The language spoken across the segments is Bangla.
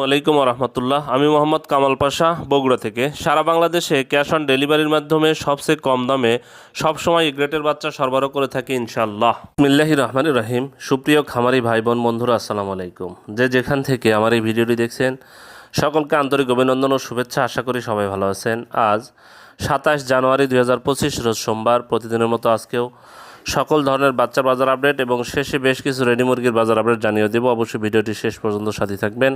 ওয়ালাইকুম রহমতুল্লাহ আমি মোহাম্মদ কামাল পাশা, বগুড়া থেকে। সারা বাংলাদেশে ক্যাশ অন ডেলিভারির মাধ্যমে সবচেয়ে কম দামে সবসময় গ্রেটের বাচ্চা সরবরাহ করে থাকি ইনশাল্লাহ মিল্লাহি রহমান রহিম। সুপ্রিয় খামারি ভাই বোন বন্ধুরা, আসসালামু আলাইকুম। যে যেখান থেকে আমার এই ভিডিওটি দেখছেন, সকলকে আন্তরিক অভিনন্দন ও শুভেচ্ছা আশা করি সবাই ভালো আছেন। আজ সাতাশ জানুয়ারি দুই হাজার পঁচিশ, রোজ সোমবার, প্রতিদিনের মতো আজকেও সকল ধরনের বাচ্চার বাজার আপডেট এবং শেষে বেশ কিছু রেডি মুরগির বাজার আপডেট জানিয়ে দেবো। অবশ্যই ভিডিওটি শেষ পর্যন্ত সাথে থাকবেন।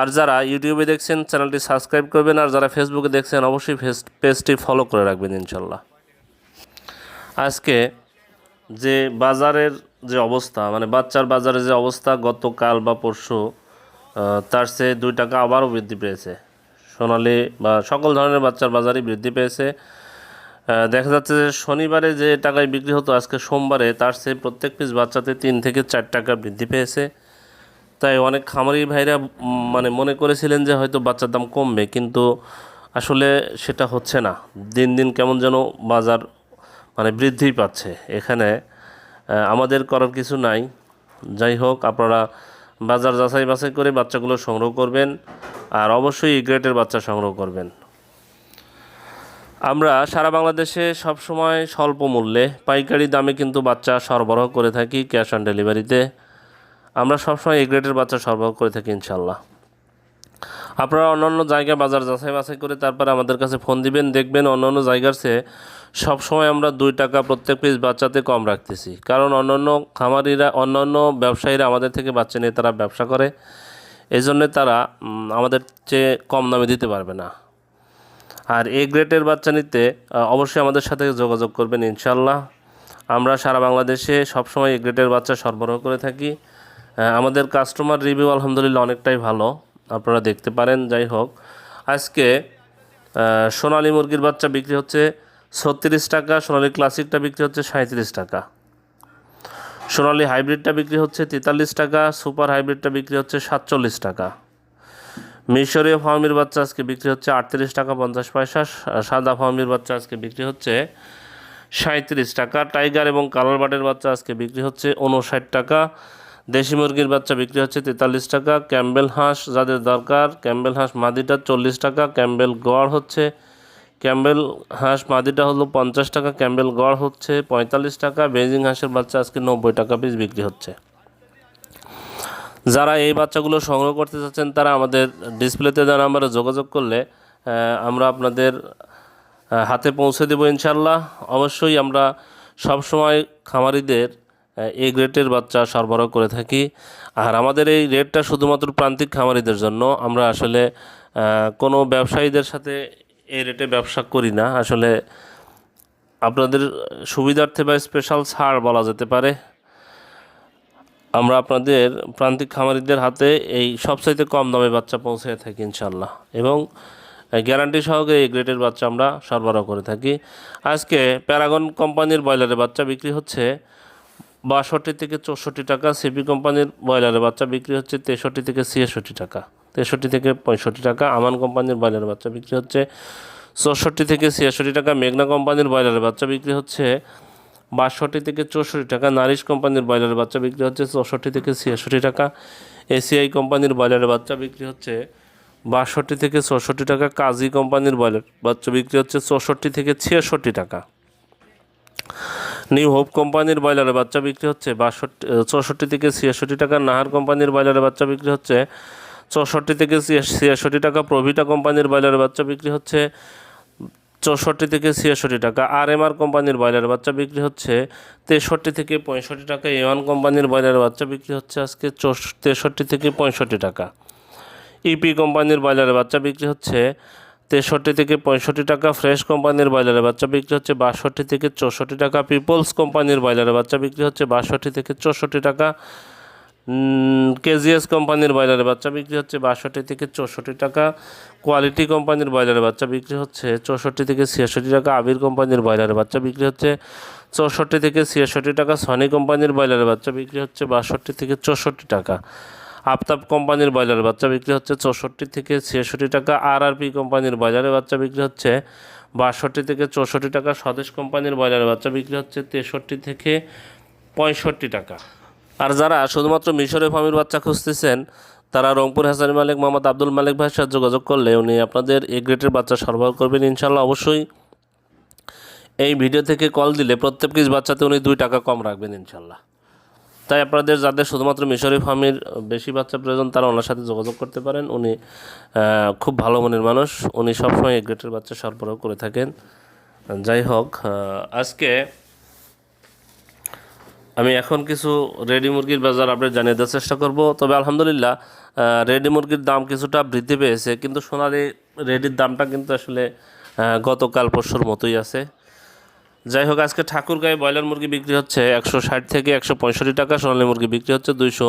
আর যারা ইউটিউবে দেখছেন, চ্যানেলটি সাবস্ক্রাইব করবেন, আর যারা ফেসবুকে দেখছেন, অবশ্যই ফেস, পেজটি ফলো করে রাখবেন ইনশাল্লাহ। আজকে যে বাজারের যে অবস্থা মানে বাচ্চার বাজারের যে অবস্থা গতকাল বা পরশু তার চেয়ে দুই টাকা আবারও বৃদ্ধি পেয়েছে। সোনালি বা সকল ধরনের বাচ্চার বাজারই বৃদ্ধি পেয়েছে। দেখা যাচ্ছে যে শনিবারে যে টাকায় বিক্রি হতো, আজকে সোমবারে তার চেয়ে প্রত্যেক পিস বাচ্চাতে তিন থেকে চার টাকা বৃদ্ধি পেয়েছে। তাই অনেক খামারি ভাইরা মানে মনে করেছিলেন যে হয়তো বাচ্চার দাম কমবে, কিন্তু আসলে সেটা হচ্ছে না। দিন দিন কেমন যেন বাজার মানে বৃদ্ধি পাচ্ছে। এখানে আমাদের করার কিছু নাই। যাই হোক, আপনারা বাজার যাচাই বাছাই করে বাচ্চাগুলো সংগ্রহ করবেন, আর অবশ্যই গ্রেটের বাচ্চা সংগ্রহ করবেন। আমরা সারা বাংলাদেশে সবসময় স্বল্প মূল্যে পাইকারি দামে কিন্তু বাচ্চা সরবরাহ করে থাকি ক্যাশ অন ডেলিভারিতে। আমরা সবসময় এই গ্রেডের বাচ্চা সরবরাহ করে থাকি ইনশাল্লাহ আপনারা অন্যান্য জায়গায় বাজার যাচাই বাছাই করে তারপরে আমাদের কাছে ফোন দিবেন, দেখবেন অন্যান্য জায়গার চেয়ে সবসময় আমরা দুই টাকা প্রত্যেক পিস বাচ্চাতে কম রাখতেছি। কারণ অন্যান্য খামারিরা, অন্যান্য ব্যবসায়ীরা আমাদের থেকে বাচ্চা নিয়ে তারা ব্যবসা করে এই জন্যে তারা আমাদের চেয়ে কম দামে দিতে পারবে না। আর এ গ্রেডের বাচ্চা নিতে অবশ্যই আমাদের সাথে যোগাযোগ করবেন ইনশাল্লাহ আমরা সারা বাংলাদেশে সবসময় এ গ্রেডের বাচ্চা সরবরাহ করে থাকি। আমাদের কাস্টমার রিভিউ আলহামদুলিল্লাহ অনেকটাই ভালো। আপনারা দেখতে পারেন, যাই হোক। আজকে সোনালী মুরগির বাচ্চা বিক্রি হচ্ছে ছত্রিশ টাকা, সোনালী ক্লাসিকটা বিক্রি হচ্ছে সাঁত্রিশ টাকা। সোনালী হাইব্রিডটা বিক্রি হচ্ছে তেতাল্লিশ টাকা সুপার হাইব্রিডটা বিক্রি হচ্ছে সাতচল্লিশ টাকা। মিশরীয় ফার্মির বাচ্চা আজকে বিক্রি হচ্ছে আটত্রিশ টাকা পঞ্চাশ পয়সা সাদা ফার্মির বাচ্চা আজকে বিক্রি হচ্ছে সাঁত্রিশ টাকা। টাইগার এবং কালার বাটের বাচ্চা আজকে বিক্রি হচ্ছে উনষাট টাকা। দেশি মুরগির বাচ্চা বিক্রি হচ্ছে তেতাল্লিশ টাকা, ক্যাম্বেল হাঁস যাদের দরকার, ক্যাম্বেল হাঁস মাদিটা চল্লিশ টাকা, ক্যাম্বেল গড় হচ্ছে, ক্যাম্বেল হাঁস মাদিটা হলো পঞ্চাশ টাকা, ক্যাম্বেল গড় হচ্ছে পঁয়তাল্লিশ টাকা, বেজিং হাঁসের বাচ্চা আজকে নব্বই টাকা পিস বিক্রি হচ্ছে। যারা এই বাচ্চাগুলো সংগ্রহ করতে চাচ্ছেন, তারা আমাদের ডিসপ্লেতে দেওয়া নাম্বারে যোগাযোগ করলে আমরা আপনাদের হাতে পৌঁছে দেবো ইনশাল্লাহ। অবশ্যই আমরা সবসময় খামারিদের এই গ্রেটের বাচ্চা সরবরাহ করে থাকি। আর আমাদের এই রেটটা শুধুমাত্র প্রান্তিক খামারিদের জন্য। আমরা আসলে কোনো ব্যবসায়ীদের সাথে এই রেটে ব্যবসা করি না। আসলে আপনাদের সুবিধার্থে বা স্পেশাল ছাড় বলা যেতে পারে। আমরা আপনাদের প্রান্তিক খামারিদের হাতে এই সবচাইতে কম দামে বাচ্চা পৌঁছে থাকি ইনশাল্লাহ এবং গ্যারান্টি সহকারে এই গ্রেটের বাচ্চা আমরা সরবরাহ করে থাকি। আজকে প্যারাগন কোম্পানির ব্রয়লারের বাচ্চা বিক্রি হচ্ছে বাষট্টি থেকে চৌষট্টি টাকা। সিপি কোম্পানির ব্রয়লারের বাচ্চা বিক্রি হচ্ছে তেষট্টি থেকে ছিয়াষট্টি টাকা। তেষট্টি থেকে পঁয়ষট্টি টাকা। আমান কোম্পানির ব্রয়লারের বাচ্চা বিক্রি হচ্ছে চৌষট্টি থেকে ছিয়াষট্টি টাকা। মেঘনা কোম্পানির ব্রয়লারের বাচ্চা বিক্রি হচ্ছে বাষট্টি থেকে চৌষট্টি টাকা। নারিশ কোম্পানির ব্রয়লারের বাচ্চা বিক্রি হচ্ছে চৌষট্টি থেকে ছিয়াষট্টি টাকা। এসিআই কোম্পানির ব্রয়লারের বাচ্চা বিক্রি হচ্ছে বাষট্টি থেকে চৌষট্টি টাকা। কাজী কোম্পানির ব্রয়লার বাচ্চা বিক্রি হচ্ছে চৌষট্টি থেকে ছিয়াষট্টি টাকা। নিউ হোপ কোম্পানির ব্রয়লারের বাচ্চা বিক্রি হচ্ছে বাষট্টি চৌষট্টি থেকে ছিয়াষট্টি টাকা। নাহার কোম্পানির ব্রয়লারের বাচ্চা বিক্রি হচ্ছে চৌষট্টি থেকে ছিয়া- ছিয়াষট্টি টাকা। প্রভিটা কোম্পানির ব্রয়লারের বাচ্চা বিক্রি হচ্ছে চৌষট্টি থেকে ছিয়াষট্টি টাকা। আর এম আর কোম্পানির ব্রয়লার বাচ্চা বিক্রি হচ্ছে তেষট্টি থেকে পঁয়ষট্টি টাকা। এ ওয়ান কোম্পানির ব্রয়লার বাচ্চা বিক্রি হচ্ছে আজকে তেষট্টি থেকে পঁয়ষট্টি টাকা। ইপি কোম্পানির ব্রয়লারের বাচ্চা বিক্রি হচ্ছে তেষট্টি থেকে পঁয়ষট্টি টাকা ফ্রেশ কোম্পানির ব্রয়লারের বাচ্চা বিক্রি হচ্ছে বাষট্টি থেকে চৌষট্টি টাকা। পিপলস কোম্পানির ব্রয়লারের বাচ্চা বিক্রি হচ্ছে বাষট্টি থেকে চৌষট্টি টাকা। কেজিএস কোম্পানির ব্রয়লারের বাচ্চা বিক্রি হচ্ছে বাষট্টি থেকে চৌষট্টি টাকা। কোয়ালিটি কোম্পানির ব্রয়লারের বাচ্চা বিক্রি হচ্ছে চৌষট্টি থেকে ছিয়াষট্টি টাকা। আবির কোম্পানির ব্রয়লারের বাচ্চা বিক্রি হচ্ছে চৌষট্টি থেকে ছিয়াষট্টি টাকা। সনি কোম্পানির ব্রয়লারের বাচ্চা বিক্রি হচ্ছে বাষট্টি থেকে চৌষট্টি টাকা। আফতাব কোম্পানির ব্রয়লারের বাচ্চা বিক্রি হচ্ছে চৌষট্টি থেকে ছিয়াষট্টি টাকা। আর আর পি কোম্পানির ব্রয়লারের বাচ্চা বিক্রি হচ্ছে বাষট্টি থেকে চৌষট্টি টাকা। স্বদেশ কোম্পানির ব্রয়লারের বাচ্চা বিক্রি হচ্ছে তেষট্টি থেকে পঁয়ষট্টি টাকা। আর যারা শুধুমাত্র মিশরের ফার্মের বাচ্চা খুঁজতেছেন, তারা রংপুর হাসানি মালিক মোহাম্মদ আব্দুল মালিক ভাইয়ের সাথে যোগাযোগ করলে উনি আপনাদের এ গ্রেডের বাচ্চা সরবরাহ করবেন ইনশাল্লাহ অবশ্যই। এই ভিডিও থেকে কল দিলে প্রত্যেক পিস বাচ্চাতে উনি দুই টাকা কম রাখবেন ইনশাল্লাহ তাই আপনাদের যাদের শুধুমাত্র মিশরি ফার্মের বেশি বাচ্চা প্রয়োজন, তারা ওনার সাথে যোগাযোগ করতে পারেন। উনি খুব ভালো মনের মানুষ। উনি সবসময় এই গ্রেটের বাচ্চা সরবরাহ করে থাকেন। যাই হোক আজকে আমি এখন কিছু রেডি মুরগির বাজার আপডেট জানিয়ে দেওয়ার চেষ্টা করব। তবে আলহামদুলিল্লাহ রেডি মুরগির দাম কিছুটা বৃদ্ধি পেয়েছে। কিন্তু সোনালি রেডির দামটা কিন্তু আসলে গতকাল পরশুর মতোই আছে। যাই হোক আজকে ঠাকুরগাঁয়ে ব্রয়লার মুরগি বিক্রি হচ্ছে একশো ষাট থেকে একশো পঁয়ষট্টি টাকা, সোনালী মুরগি বিক্রি হচ্ছে দুইশো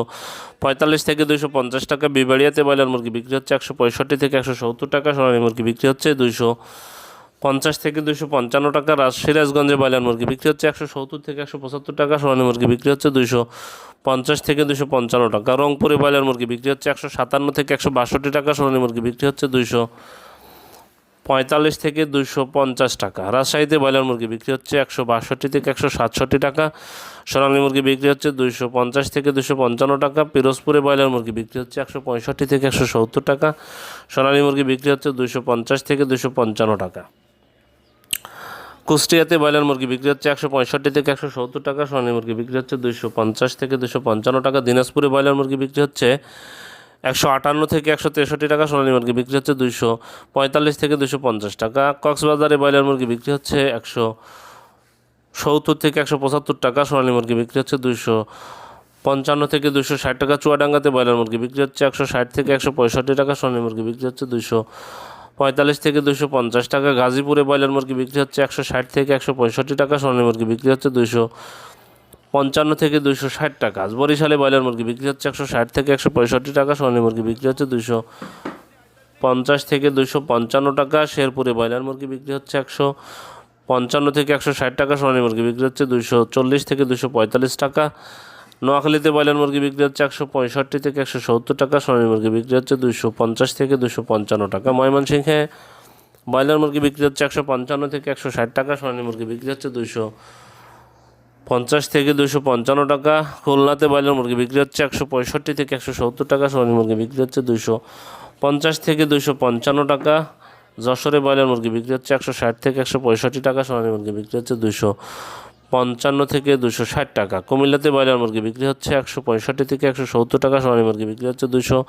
পঁয়তাল্লিশ থেকে দুইশো পঞ্চাশ টাকা, বিবাড়িয়াতে ব্রয়লার মুরগি বিক্রি হচ্ছে একশো পঁয়ষট্টি থেকে একশো সত্তর টাকা, সোনালী মুরগি বিক্রি হচ্ছে দুইশো পঞ্চাশ থেকে দুইশো পঞ্চান্ন টাকা, রাজ সিরাজগঞ্জে ব্রয়লার মুরগি বিক্রি হচ্ছে একশো সত্তর থেকে একশো পঁচাত্তর টাকা, সোনালী মুরগি বিক্রি হচ্ছে দুইশো পঞ্চাশ থেকে দুইশো পঞ্চান্ন টাকা, রংপুরে ব্রয়লার মুরগি বিক্রি হচ্ছে একশো সাতান্ন থেকে একশো বাষট্টি টাকা, সোনালী মুরগি বিক্রি হচ্ছে দুইশো পঁয়তাল্লিশ থেকে দুশো পঞ্চাশ টাকা। রাজশাহীতে ব্রয়লার মুরগি বিক্রি হচ্ছে একশো বাষট্টি থেকে একশো সাতষট্টি টাকা। সোনালী মুরগি বিক্রি হচ্ছে দুইশো পঞ্চাশ থেকে দুশো পঞ্চান্ন টাকা। পিরোজপুরে ব্রয়লার মুরগি বিক্রি হচ্ছে একশো পঁয়ষট্টি থেকে একশো সত্তর টাকা। সোনালী মুরগি বিক্রি হচ্ছে দুইশো পঞ্চাশ থেকে দুশো পঞ্চান্ন টাকা। কুষ্টিয়াতে ব্রয়লার মুরগি বিক্রি হচ্ছে একশো পঁয়ষট্টি থেকে একশো সত্তর টাকা। সোনালী মুরগি বিক্রি হচ্ছে দুইশো পঞ্চাশ থেকে দুশো পঞ্চান্ন টাকা। দিনাজপুরে ব্রয়লার মুরগি বিক্রি হচ্ছে একশো আটান্ন থেকে একশো তেষট্টি টাকা সোনালী মুরগি বিক্রি হচ্ছে দুইশো পঁয়তাল্লিশ থেকে দুশো পঞ্চাশ টাকা। কক্সবাজারে ব্রয়লার মুরগি বিক্রি হচ্ছে একশো সত্তর থেকে একশো পঁচাত্তর টাকা, সোনালী মুরগি বিক্রি হচ্ছে দুইশো পঞ্চান্ন থেকে দুশো ষাট টাকা, চুয়াডাঙ্গাতে ব্রয়লার মুরগি বিক্রি হচ্ছে একশো ষাট থেকে একশো পঁয়ষট্টি টাকা, সোনালী মুরগি বিক্রি হচ্ছে দুইশো পঁয়তাল্লিশ থেকে দুশো পঞ্চাশ টাকা। গাজীপুরে ব্রয়লার মুরগি বিক্রি হচ্ছে একশো ষাট থেকে একশো পঁয়ষট্টি টাকা, সোনালী মুরগি বিক্রি হচ্ছে দুইশো পঞ্চান্ন থেকে দুইশো ষাট টাকা। বরিশালে ব্রয়লার মুরগি বিক্রি হচ্ছে একশো ষাট থেকে একশো পঁয়ষট্টি টাকা, সোনালী মুরগি বিক্রি হচ্ছে দুইশো পঞ্চাশ থেকে দুইশো পঞ্চান্ন টাকা, শেরপুরে ব্রয়লার মুরগি বিক্রি হচ্ছে একশো পঞ্চান্ন থেকে একশো ষাট টাকা, সোনালী মুরগি বিক্রি হচ্ছে দুইশো চল্লিশ থেকে দুশো পঁয়তাল্লিশ টাকা। নোয়াখালীতে ব্রয়লার মুরগি বিক্রি হচ্ছে একশো পঁয়ষট্টি থেকে একশো সত্তর টাকা, সোনালী মুরগি বিক্রি হচ্ছে দুইশো পঞ্চাশ থেকে দুশো পঞ্চান্ন টাকা। ময়মনসিংহে ব্রয়লার মুরগি বিক্রি হচ্ছে একশো পঞ্চান্ন থেকে একশো ষাট টাকা, সোনালী মুরগি বিক্রি হচ্ছে দুইশো পঞ্চাশ থেকে দুশো পঞ্চান্ন টাকা। খুলনাতে ব্রয়লার মুরগি বিক্রি হচ্ছে একশো পঁয়ষট্টি থেকে একশো সত্তর টাকা। সোনালী মুরগি বিক্রি হচ্ছে দুশো পঞ্চাশ থেকে দুশো পঞ্চান্ন টাকা। যশোরে ব্রয়লার মুরগি বিক্রি হচ্ছে একশো ষাট থেকে একশো পঁয়ষট্টি টাকা। সোনালী মুরগি বিক্রি হচ্ছে দুশো পঞ্চান্ন থেকে দুশো ষাট টাকা। কুমিল্লাতে ব্রয়লার মুরগি বিক্রি হচ্ছে একশো পঁয়ষট্টি থেকে একশো সত্তর টাকা। সোনালী মুরগি বিক্রি হচ্ছে দুশো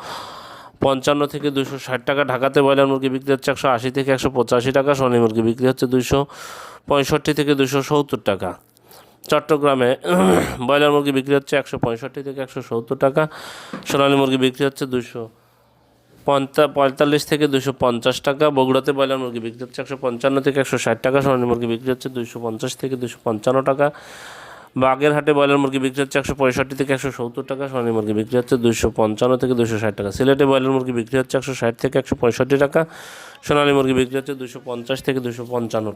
পঞ্চান্ন থেকে দুশো ষাট টাকা। ঢাকাতে ব্রয়লার মুরগি বিক্রি হচ্ছে একশো আশি থেকে একশো পঁচাশি টাকা। সোনালী মুরগি বিক্রি হচ্ছে দুশো পঁয়ষট্টি থেকে দুশো সত্তর টাকা। চট্টগ্রামে ব্রয়লার মুরগি বিক্রি হচ্ছে একশো পঁয়ষট্টি থেকে একশো সত্তর টাকা, সোনালী মুরগি বিক্রি হচ্ছে দুশো পঞ্চা, পঁয়তাল্লিশ থেকে দুশো পঞ্চাশ টাকা, বগুড়াতে ব্রয়লার মুরগি বিক্রি হচ্ছে একশো পঞ্চান্ন থেকে একশো ষাট টাকা, সোনালী মুরগি বিক্রি হচ্ছে দুশো পঞ্চাশ থেকে দুশো পঞ্চান্ন টাকা। বাগেরহাটে ব্রয়লার মুরগি বিক্রি হচ্ছে একশো পঁয়ষট্টি থেকে একশো সত্তর টাকা, সোনালী মুরগি বিক্রি হচ্ছে দুশো পঞ্চান্ন থেকে দুশো ষাট টাকা। সিলেটে ব্রয়লার মুরগি বিক্রি হচ্ছে একশো ষাট থেকে একশো পঁয়ষট্টি টাকা, সোনালী মুরগি বিক্রি হচ্ছে দুশো পঞ্চাশ থেকে দুশো পঞ্চান্ন টাকা।